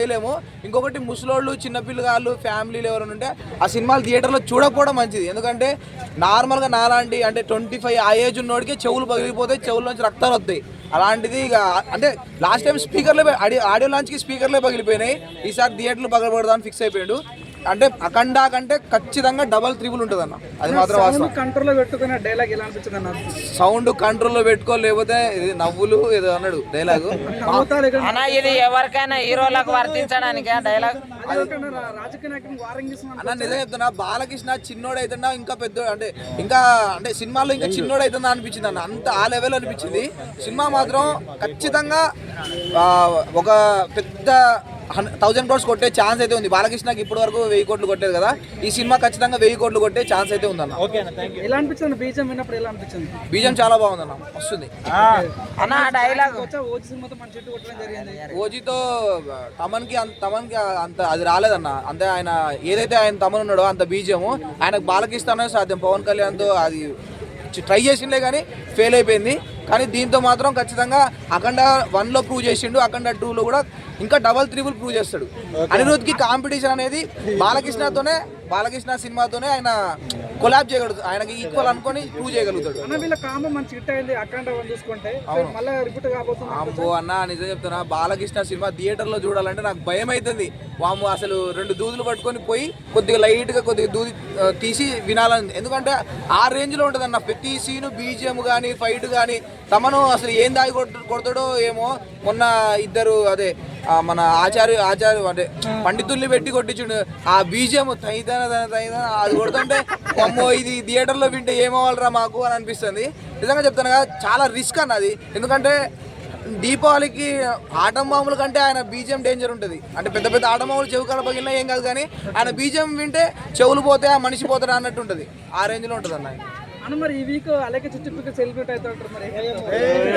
చేయలేము. ఇంకొకటి ముసలోళ్ళు చిన్నపిల్లగాళ్ళు ఫ్యామిలీలు ఎవరైనా ఉంటే ఆ సినిమాలు థియేటర్లో చూడకపోవడం మంచిది. ఎందుకంటే నార్మల్గా నాలాంటి అంటే ట్వంటీ ఫైవ్ ఆ ఏజ్ ఉన్నోడికి చెవులు పగిలిపోతాయి చెవుల నుంచి రక్తాలు వస్తాయి. అలాంటిది ఇక అంటే లాస్ట్ టైం స్పీకర్లే ఆడియో ఆడియో లాంచ్కి స్పీకర్లే పగిలిపోయినాయి. ఈసారి థియేటర్లు పగలబడదామని ఫిక్స్ అయిపోయాడు. అంటే అఖండా కంటే ఖచ్చితంగా డబల్ త్రిబుల్ ఉంటుంది అన్న అది మాత్రం వాస్తవం. కంట్రోల్లో పెట్టుకున్న డైలాగ్ ఎలా అనిపించింది అన్న? సౌండ్ కంట్రోల్లో పెట్టుకో లేకపోతే ఇది నవ్వులు ఏదో అన్నాడు డైలాగు అన్న ఇది ఎవరికైనా హీరోలకు వర్తించడానికి డైలాగ్ అన్న నిజం చెప్తున్నా బాలకృష్ణ చిన్నోడు అవుతున్నా ఇంకా పెద్ద అంటే ఇంకా అంటే సినిమాలో ఇంకా చిన్నోడు అవుతుందా అనిపించింది అన్న అంత ఆ లెవెల్ అనిపించింది. సినిమా మాత్రం ఖచ్చితంగా ఒక పెద్ద థౌజండ్ క్రోర్స్ కొట్టే ఛాన్స్ అయితే ఉంది. బాలకృష్ణకి ఇప్పటి వరకు వెయ్యి కోట్లు కొట్టేది కదా. ఈ సినిమా ఖచ్చితంగా వెయ్యి కోట్లు కొట్టే ఛాన్స్ అయితే ఉందన్న. ఎలా అనిపించింది? బీజం విన్నప్పుడు ఎలా అనిపించింది? బీజం చాలా బాగుందన్న. వస్తుంది. అన్న ఆ డైలాగ్ ఓజీ సినిమాతో మన చెట్టు కొట్టడం జరిగింది. ఓజీతో తమన్కి అంత తమన్కి అంత అది రాలేదన్న. అంతే ఆయన ఏదైతే ఆయన తమన్ ఉన్నాడో అంత బీజము ఆయనకు బాలకృష్ణ అనేది సాధ్యం. పవన్ కళ్యాణ్తో అది ట్రై చేసిండే కానీ ఫెయిల్ అయిపోయింది. కానీ దీంతో మాత్రం ఖచ్చితంగా అఖండ వన్లో ప్రూవ్ చేసిండు అఖండ టూలో కూడా ఇంకా డబల్ త్రిబుల్ ప్రూవ్ చేస్తాడు. అనిరుద్ధ్కి కాంపిటీషన్ అనేది బాలకృష్ణతోనే బాలకృష్ణ సినిమాతోనే ఆయన కొలాబ్ చేయగలుగుతాడు. ఆయనకి ఈక్వల్ అనుకొని ప్రూవ్ చేయగలుగుతాడు. అన్న వీళ్ళ కాంబో మన చిట్ట అయింది అఖండ చూసుకుంటే. మళ్ళీ రిపీట్ కాబోతుంది అమ్మో అన్న నిజం చెప్తున్నా బాలకృష్ణ సినిమా థియేటర్లో చూడాలంటే నాకు భయం అవుతుంది వాము అసలు రెండు దూదులు పట్టుకొని పోయి కొద్దిగా లైట్గా కొద్దిగా దూది తీసి వినాలని ఎందుకంటే ఆ రేంజ్లో ఉంటుంది అన్న ప్రతి సీను బీజిఎం కానీ ఫైట్ కానీ తమను అసలు ఏం దాగి కొడతాడో ఏమో మొన్న ఇద్దరు అదే మన ఆచార్య ఆచార్య అంటే పండితుల్ని పెట్టి కొట్టించుండు. ఆ బీజిఎం తైదన తైదన అది కొడుతుంటే అమ్మో ఇది థియేటర్లో వింటే ఏమవ్వాలరా మాకు అని అనిపిస్తుంది. నిజంగా చెప్తాను కదా చాలా రిస్క్ అన్నది ఎందుకంటే దీపావళికి ఆటం బాంబుల కంటే ఆయన బీజం డేంజర్ ఉంటుంది. అంటే పెద్ద పెద్ద ఆటం బాంబులు చెవు కాడ పగిలినా ఏం కాదు కానీ ఆయన బీజం వింటే చెవులు పోతే ఆ మనిషి పోతాడు అన్నట్టు ఉంటుంది. ఆ రేంజ్లో ఉంటుంది అన్న మరి ఈ వీక్ అలాగే చుట్టూ సెలబ్రేట్ అవుతాడు మరి.